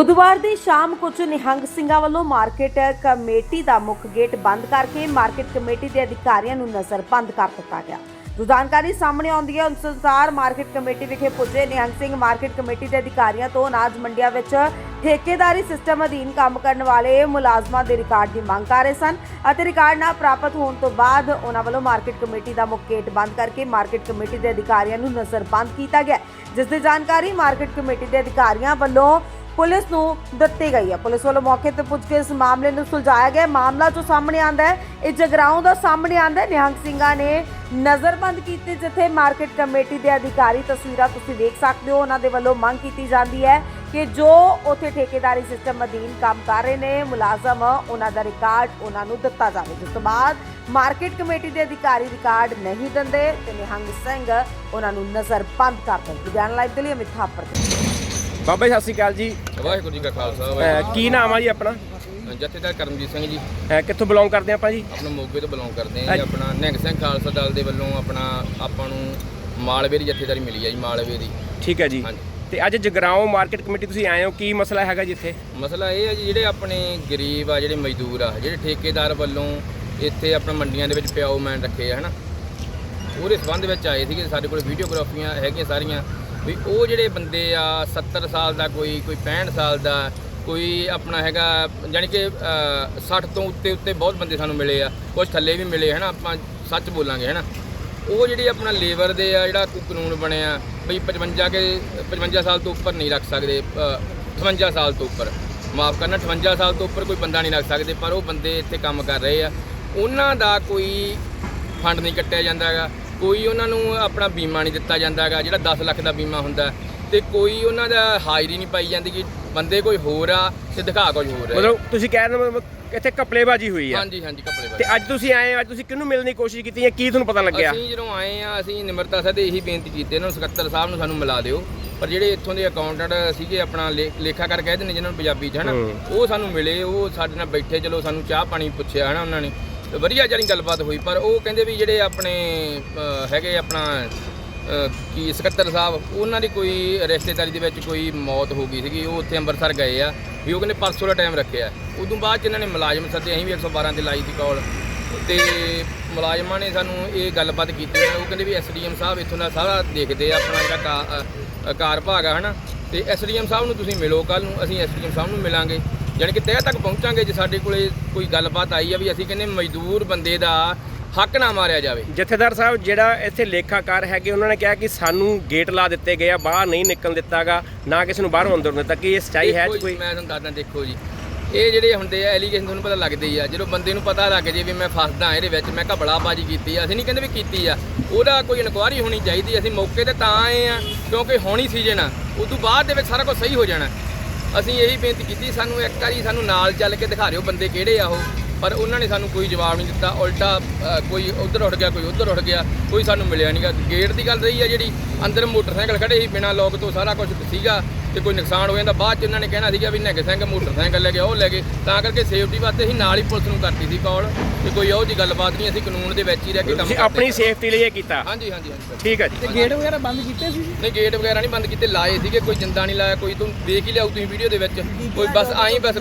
ਬੁੱਧਵਾਰ ਦੀ ਸ਼ਾਮ ਕੁਝ ਨਿਹੰਗ ਸਿੰਘਾਂ ਵੱਲੋਂ ਮਾਰਕੀਟ ਕਮੇਟੀ ਦਾ ਮੁੱਖ ਗੇਟ ਬੰਦ ਕਰਕੇ ਮਾਰਕੀਟ ਕਮੇਟੀ ਦੇ ਅਧਿਕਾਰੀਆਂ ਨੂੰ ਨਜ਼ਰਬੰਦ ਕਰ ਦਿੱਤਾ ਗਿਆ। ਜੋ ਜਾਣਕਾਰੀ ਸਾਹਮਣੇ ਆਉਂਦੀ ਹੈ ਉਸ ਅਨੁਸਾਰ ਮਾਰਕੀਟ ਕਮੇਟੀ ਵਿਖੇ ਪੁੱਜੇ ਨਿਹੰਗ ਸਿੰਘ ਮਾਰਕੀਟ ਕਮੇਟੀ ਦੇ ਅਧਿਕਾਰੀਆਂ ਤੋਂ ਅਨਾਜ ਮੰਡੀਆਂ ਵਿੱਚ ਠੇਕੇਦਾਰੀ ਸਿਸਟਮ ਅਧੀਨ ਕੰਮ ਕਰਨ ਵਾਲੇ ਮੁਲਾਜ਼ਮਾਂ ਦੇ ਰਿਕਾਰਡ ਦੀ ਮੰਗ ਕਰ ਰਹੇ ਸਨ ਅਤੇ ਰਿਕਾਰਡ ਨਾ ਪ੍ਰਾਪਤ ਹੋਣ ਤੋਂ ਬਾਅਦ ਉਹਨਾਂ ਵੱਲੋਂ ਮਾਰਕੀਟ ਕਮੇਟੀ ਦਾ ਮੁੱਖ ਗੇਟ ਬੰਦ ਕਰਕੇ ਮਾਰਕੀਟ ਕਮੇਟੀ ਦੇ ਅਧਿਕਾਰੀਆਂ ਨੂੰ ਨਜ਼ਰਬੰਦ ਕੀਤਾ ਗਿਆ। ਜਿਸ ਦੀ ਜਾਣਕਾਰੀ ਮਾਰਕੀਟ ਕਮੇਟੀ ਦੇ ਅਧਿਕਾਰੀਆਂ ਵੱਲੋਂ ਪੁਲਿਸ ਨੂੰ ਦਿੱਤੀ ਗਈ ਹੈ। ਪੁਲਿਸ ਵੱਲੋਂ ਮੌਕੇ ਤੇ ਪੁੱਜ ਕੇ ਇਸ ਮਾਮਲੇ ਨੂੰ ਸੁਲਝਾਇਆ ਗਿਆ। ਮਾਮਲਾ ਜੋ ਸਾਹਮਣੇ ਆਂਦਾ ਹੈ, ਇਹ ਜਗਰਾਉਂ ਦਾ ਸਾਹਮਣੇ ਆਂਦਾ ਹੈ। ਨਿਹੰਗ ਸਿੰਘਾਂ ਨੇ ਨਜ਼ਰਬੰਦ ਕੀਤੀ ਜਿੱਥੇ ਮਾਰਕੀਟ ਕਮੇਟੀ ਦੇ ਅਧਿਕਾਰੀ ਤਸਵੀਰਾਂ ਤੁਸੀਂ ਦੇਖ ਸਕਦੇ ਹੋ। ਉਹਨਾਂ ਦੇ ਵੱਲੋਂ ਮੰਗ ਕੀਤੀ ਜਾਂਦੀ ਹੈ ਕਿ ਜੋ ਉੱਥੇ ਠੇਕੇਦਾਰੀ ਸਿਸਟਮ ਅਧੀਨ ਕੰਮ ਕਰ ਰਹੇ ਨੇ, ਮੁਲਾਜ਼ਮ, ਉਹਨਾਂ ਦਾ ਰਿਕਾਰਡ ਉਹਨਾਂ ਨੂੰ ਦਿੱਤਾ ਜਾਵੇ। ਜਿਸ ਤੋਂ ਬਾਅਦ ਮਾਰਕੀਟ ਕਮੇਟੀ ਦੇ ਅਧਿਕਾਰੀ ਰਿਕਾਰਡ ਨਹੀਂ ਦਿੰਦੇ ਤੇ ਨਿਹੰਗ ਸਿੰਘ ਉਹਨਾਂ ਨੂੰ ਨਜ਼ਰਬੰਦ ਕਰ ਦਿੰਦੇ। ਲੁਧਿਆਣਾ ਲਾਈਵ ਦੇ ਲਈ ਅਮਿਤ ਥਾਪਰ ਬਾਬਾ ਜੀ ਸਤਿ ਸ਼੍ਰੀ ਅਕਾਲ ਜੀ। ਵਾਹਿਗੁਰੂ ਜੀ ਕਾ ਖਾਲਸਾ ਅਹ ਵਾਹਿਗੁਰੂ ਕੀ ਨਾਮ ਆ ਜੀ ਆਪਣਾ? ਜਥੇਦਾਰ ਕਰਮਜੀਤ ਸਿੰਘ ਜੀ। ਅਹ ਕਿੱਥੋਂ ਬਿਲੋਂਗ ਕਰਦੇ ਆਪਾਂ ਜੀ? ਆਪਣਾ ਮੋਗੇ ਤੋਂ ਬਿਲੋਂਗ ਕਰਦੇ ਹਾਂ ਜੀ ਆਪਣਾ ਨਿਹੰਗ ਸਿੰਘ ਖਾਲਸਾ ਦਲ ਦੇ ਵੱਲੋਂ ਆਪਣਾ ਆਪਾਂ ਨੂੰ ਮਾਲਵੇ ਦੀ ਜਥੇਦਾਰੀ ਮਿਲੀ ਹੈ ਜੀ ਮਾਲਵੇ ਦੀ। ਠੀਕ ਹੈ ਜੀ। ਹਾਂਜੀ। ਤੇ ਅੱਜ ਜਗਰਾਉਂ ਮਾਰਕੀਟ ਕਮੇਟੀ ਤੁਸੀਂ ਆਏ ਹੋ ਕੀ ਮਸਲਾ ਹੈਗਾ ਜੀ ਇੱਥੇ? ਮਸਲਾ ਇਹ ਹੈ ਜੀ ਜਿਹੜੇ ਆਪਣੇ ਗਰੀਬ ਆ ਜਿਹੜੇ ਮਜ਼ਦੂਰ ਆ ਜਿਹੜੇ ਠੇਕੇਦਾਰ ਵੱਲੋਂ ਇੱਥੇ ਆਪਣਾ ਮੰਡੀਆਂ ਦੇ ਵਿੱਚ ਪਿਆਉ ਮੈਨ ਰੱਖੇ ਆ ਹਨਾ? ਉਹਦੇ ਸੰਬੰਧ ਵਿੱਚ ਆਏ ਸੀਗੇ ਸਾਡੇ ਕੋਲ ਵੀਡੀਓਗ੍ਰਾਫੀਆਂ ਹੈਗੀਆਂ ਸਾਰੀਆਂ। ਵੀ ਉਹ ਜਿਹੜੇ ਬੰਦੇ ਆ 70 ਸਾਲ ਦਾ ਕੋਈ ਕੋਈ 65 ਸਾਲ ਦਾ ਕੋਈ ਆਪਣਾ ਹੈਗਾ ਯਾਨੀ ਕਿ ਅ, 60 ਤੋਂ ਉੱਤੇ ਉੱਤੇ ਬਹੁਤ ਬੰਦੇ ਸਾਨੂੰ ਮਿਲੇ ਆ ਕੁਝ ਥੱਲੇ ਵੀ ਮਿਲੇ ਹਨਾ ਆਪਾਂ ਸੱਚ ਬੋਲਾਂਗੇ ਹਨਾ। ਉਹ ਜਿਹੜੀ ਆਪਣਾ ਲੇਬਰ ਦੇ ਆ ਜਿਹੜਾ ਕੋਈ ਕਾਨੂੰਨ ਬਣਿਆ ਬਈ 55 ਕੇ 55 ਸਾਲ ਤੋਂ ਉੱਪਰ ਨਹੀਂ ਰੱਖ ਸਕਦੇ ਅ, 58 ਸਾਲ ਤੋਂ ਉੱਪਰ। ਮਾਫ ਕਰਨਾ 58 ਸਾਲ ਤੋਂ ਉੱਪਰ ਕੋਈ ਬੰਦਾ ਨਹੀਂ ਰੱਖ ਸਕਦੇ ਪਰ ਉਹ ਬੰਦੇ ਇੱਥੇ ਕੰਮ ਕਰ ਰਹੇ ਆ। ਉਹਨਾਂ ਦਾ ਕੋਈ ਫੰਡ ਨਹੀਂ ਕੱਟਿਆ ਜਾਂਦਾ ਹੈਗਾ। ਕੋਈ ਉਹਨਾਂ ਨੂੰ ਆਪਣਾ ਬੀਮਾ ਨਹੀਂ ਦਿੱਤਾ ਜਾਂਦਾ ਹੈਗਾ ਜਿਹੜਾ 10 ਲੱਖ ਦਾ ਬੀਮਾ ਹੁੰਦਾ ਤੇ ਕੋਈ ਉਹਨਾਂ ਦਾ ਹਾਜ਼ਰੀ ਨਹੀਂ ਪਾਈ ਜਾਂਦੀ ਕਿ ਬੰਦੇ ਕੋਈ ਹੋਰ ਆ ਤੇ ਦਿਖਾ ਕੁਝ ਹੋਰ ਹੈ। ਮਤਲਬ ਤੁਸੀਂ ਕਹਿ ਰਹੇ ਹੋ ਮਤਲਬ ਇੱਥੇ ਕਪਲੇਬਾਜੀ ਹੋਈ ਆ। ਹਾਂਜੀ ਹਾਂਜੀ ਕੱਪੜੇ ਤੇ ਅੱਜ ਤੁਸੀਂ ਆਏ ਹੋ, ਅੱਜ ਤੁਸੀਂ ਕਿਹਨੂੰ ਮਿਲਣ ਦੀ ਕੋਸ਼ਿਸ਼ ਕੀਤੀ ਹੈ ਕੀ ਤੁਹਾਨੂੰ ਪਤਾ ਲੱਗਿਆ? ਅਸੀਂ ਜਦੋਂ ਆਏ ਆ ਅਸੀਂ ਨਿਮਰਤਾ ਸਾਹਿਬ ਦੇ ਇਹੀ ਬੇਨਤੀ ਕੀਤੀ ਇਹਨਾਂ ਨੂੰ ਸਕੱਤਰ ਸਾਹਿਬ ਨੂੰ ਸਾਨੂੰ ਮਿਲਾ ਦਿਓ। ਪਰ ਜਿਹੜੇ ਇੱਥੋਂ ਦੇ ਅਕਾਊਂਟੈਂਟ ਸੀਗੇ ਆਪਣਾ ਲੇ- ਲੇਖਾਕਾਰ ਕਹਿੰਦੇ ਨੇ ਜਿਹਨਾਂ ਨੂੰ ਪੰਜਾਬੀ ਚ ਹਨਾ? ਹੂੰ। ਉਹ ਸਾਨੂੰ ਮਿਲੇ ਉਹ ਸਾਡੇ ਨਾਲ ਬੈਠੇ ਚਲੋ ਸਾਨੂੰ ਚਾਹ ਪਾਣੀ ਪੁੱਛਿਆ ਹਨਾ ਉਹਨਾਂ ਨੇ। ਵਧੀਆ ਜਾਨੀ ਗੱਲਬਾਤ ਹੋਈ, ਪਰ ਉਹ ਕਹਿੰਦੇ ਵੀ ਜਿਹੜੇ ਆਪਣੇ ਹੈਗੇ ਆਪਣਾ ਕੀ ਸਕੱਤਰ ਸਾਹਿਬ, ਉਹਨਾਂ ਦੀ ਕੋਈ ਰਿਸ਼ਤੇਦਾਰੀ ਦੇ ਵਿੱਚ ਕੋਈ ਮੌਤ ਹੋ ਗਈ ਸੀਗੀ, ਉਹ ਉੱਥੇ ਅੰਮ੍ਰਿਤਸਰ ਗਏ ਆ, ਵੀ ਉਹ ਕਹਿੰਦੇ ਪਰਸੋਂ ਦਾ ਟਾਈਮ ਰੱਖਿਆ। ਉਦੋਂ ਬਾਅਦ ਚ ਇਹਨਾਂ ਨੇ ਮੁਲਾਜ਼ਮ ਸੱਦੇ, ਅਸੀਂ ਵੀ 112 ਤੇ ਲਾਈ ਸੀ ਕਾਲ ਤੇ ਮੁਲਾਜ਼ਮਾਂ ਨੇ ਸਾਨੂੰ ਇਹ ਗੱਲਬਾਤ ਕੀਤੀ ਹੈ। ਉਹ ਕਹਿੰਦੇ ਵੀ ਐਸਡੀਐਮ ਸਾਹਿਬ ਇੱਥੋਂ ਦਾ ਸਾਰਾ ਦੇਖਦੇ ਆ, ਆਪਣਾ ਜਿਹੜਾ ਕਾ- ਕਾਰ ਭਾਗ ਆ, ਹਨਾ। ਤੇ ਐਸਡੀਐਮ ਸਾਹਿਬ ਨੂੰ ਤੁਸੀਂ ਮਿਲੋ ਕੱਲ ਨੂੰ, ਅਸੀਂ ਐਸਡੀਐਮ ਸਾਹਿਬ ਨੂੰ ਮਿਲਾਂਗੇ। ਯਾਨੀ ਕਿ ਤਹਿ ਤੱਕ ਪਹੁੰਚਾਂਗੇ ਜੇ ਸਾਡੇ ਕੋਲੇ ਕੋਈ ਗੱਲਬਾਤ ਆਈ ਆ ਵੀ ਅਸੀਂ ਕਹਿੰਦੇ ਮਜ਼ਦੂਰ ਬੰਦੇ ਦਾ ਹੱਕ ਨਾ ਮਾਰਿਆ ਜਾਵੇ। ਜਥੇਦਾਰ ਸਾਹਿਬ ਜਿਹੜਾ ਇੱਥੇ ਲੇਖਾਕਾਰ ਹੈਗੇ ਉਹਨਾਂ ਨੇ ਕਿਹਾ ਕਿ ਸਾਨੂੰ ਗੇਟ ਲਾ ਦਿੱਤੇ ਗਏ ਆ ਬਾਹਰ ਨਹੀਂ ਨਿਕਲਣ ਦਿੱਤਾਗਾ ਨਾ ਕਿਸੇ ਨੂੰ ਬਾਹਰੋਂ ਅੰਦਰ ਦਿੱਤਾ। ਕੀ ਇਹ ਸੱਚਾਈ ਹੈ ਕੋਈ? ਮੈਂ ਤੁਹਾਨੂੰ ਦੱਸਦਾ ਦੇਖੋ ਜੀ। ਇਹ ਜਿਹੜੇ ਹੁੰਦੇ ਆ ਐਲੀਗੇਸ਼ਨ ਤੁਹਾਨੂੰ ਪਤਾ ਲੱਗਦੇ ਹੀ ਆ। ਜਦੋਂ ਬੰਦੇ ਨੂੰ ਪਤਾ ਲੱਗ ਜੇ ਵੀ ਮੈਂ ਫਸਦਾ ਇਹਦੇ ਵਿੱਚ ਮੈਂ ਘਬਲਾਬਾਜੀ ਕੀਤੀ ਆ ਅਸੀਂ ਨਹੀਂ ਕਹਿੰਦੇ ਵੀ ਕੀਤੀ ਆ। ਉਹਦਾ ਕੋਈ ਇਨਕੁਆਰੀ ਹੋਣੀ ਚਾਹੀਦੀ ਅਸੀਂ ਮੌਕੇ ਤੇ ਤਾਂ ਆਏ ਆ ਕਿਉਂਕਿ ਹੋਣੀ ਸੀਜ਼ਨ ਆ। ਉਦੋਂ ਬਾਅਦ ਦੇ ਵਿੱਚ ਸਾਰਾ ਕੁਝ ਸਹੀ ਹੋ ਜਾਣਾ। ਅਸੀਂ ਇਹੀ ਬੇਨਤੀ ਕੀਤੀ, ਸਾਨੂੰ ਇੱਕ ਵਾਰੀ ਸਾਨੂੰ ਨਾਲ ਚੱਲ ਕੇ ਦਿਖਾ ਦਿਓ ਬੰਦੇ ਕਿਹੜੇ ਆ ਉਹ, ਪਰ ਉਹਨਾਂ ਨੇ ਸਾਨੂੰ ਕੋਈ ਜਵਾਬ ਨਹੀਂ ਦਿੱਤਾ, ਉਲਟਾ ਕੋਈ ਉਧਰ ਉੱਠ ਗਿਆ, ਕੋਈ ਉਧਰ ਉੱਠ ਗਿਆ, ਕੋਈ ਸਾਨੂੰ ਮਿਲਿਆ ਨਹੀਂਗਾ ਗੇਟ ਦੀ ਗੱਲ ਰਹੀ ਆ ਜਿਹੜੀ, ਅੰਦਰ ਮੋਟਰਸਾਈਕਲ ਖੜੇ ਸੀ ਬਿਨਾਂ ਲੋਕ ਤੋਂ ਸਾਰਾ ਕੁਝ ਸੀਗਾ। ਤੇ ਕੋਈ ਨੁਕਸਾਨ ਹੋ ਜਾਂਦਾ ਬਾਅਦ ਚ ਇਹਨਾਂ ਨੇ ਕਹਿਣਾ ਸੀਗਾ ਵੀ ਨਿਹੰਗ ਸਿੰਘ ਮੋਟਰਸਾਈਕਲ ਲੈ ਕੇ ਉਹ ਲੈ ਗਏ ਤਾਂ ਕਰਕੇ ਸੇਫਟੀ ਵਾਸਤੇ ਅਸੀਂ ਨਾਲ ਹੀ ਪੁਲਿਸ ਨੂੰ ਕਰਤੀ ਸੀ ਕਾਲ ਤੇ ਕੋਈ ਉਹ ਜੀ ਗੱਲਬਾਤ ਨਹੀਂ ਅਸੀਂ ਕਾਨੂੰਨ ਦੇ ਵਿੱਚ ਹੀ ਰਹਿ ਕੇ ਕੰਮ ਤੁਸੀਂ ਕਰਦੇ ਆਪਣੀ ਸੇਫਟੀ ਲਈ ਇਹ ਕੀਤਾ। ਹਾਂਜੀ ਹਾਂਜੀ ਹਾਂਜੀ ਠੀਕ ਹੈ ਜੀ। ਗੇਟ ਵਗੈਰਾ ਬੰਦ ਕੀਤੇ ਸੀ ਨਹੀਂ ਗੇਟ ਵਗੈਰਾ ਨਹੀਂ ਬੰਦ ਕੀਤੇ ਲਾਏ ਸੀਗੇ ਕੋਈ ਜਿੰਦਾ ਨਹੀਂ ਲਾਇਆ ਕੋਈ ਤੁਹਾਨੂੰ ਦੇਖ ਹੀ ਲਿਆਓ ਤੁਸੀਂ ਵੀਡੀਓ ਦੇ ਵਿੱਚ। ਕੋਈ ਬਸ ਆਈ ਬਸ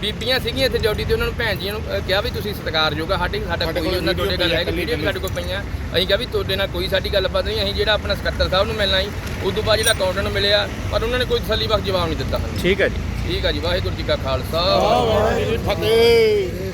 ਬੀਬੀਆਂ ਸੀਗੀਆਂ ਇੱਥੇ ਡਿਊਟੀ ਤੇ ਉਹਨਾਂ ਨੂੰ ਭੈਣ ਜੀਆਂ ਨੂੰ ਕਿਹਾ ਵੀ ਤੁਸੀਂ ਸਤਿਕਾਰਯੋਗ ਆ ਸਾਡੇ ਸਾਡਾ ਕੋਈ ਉਹਨਾਂ ਤੁਹਾਡੇ ਗੱਲ ਹੈ ਕਿ ਵੀਡੀਓ ਵੀ ਸਾਡੇ ਕੋਲ ਪਈਆਂ। ਅਸੀਂ ਕਿਹਾ ਵੀ ਤੁਹਾਡੇ ਨਾਲ ਕੋਈ ਸਾਡੀ ਗੱਲਬਾਤ ਨਹੀਂ ਅਸੀਂ ਜਿਹੜਾ ਆਪਣਾ ਸਕੱਤਰ ਸਾਹਿਬ ਨੂੰ ਮਿਲਣਾ ਸੀ ਉਦੋਂ ਬਾਅਦ ਜਿਹੜਾ ਅਕਾਊਂਟੈਂਟ ਨੂੰ ਮਿਲਿਆ ਪਰ ਉਹਨਾਂ ਨੇ ਕੋਈ ਤਸੱਲੀ ਬਖਸ਼ ਜਵਾਬ ਨਹੀਂ ਦਿੱਤਾ ਸਾਨੂੰ। ਠੀਕ ਹੈ ਜੀ। ਠੀਕ ਆ ਜੀ ਵਾਹਿਗੁਰੂ ਜੀ ਕਾ ਖਾਲਸਾ। ਫਤਿਹ।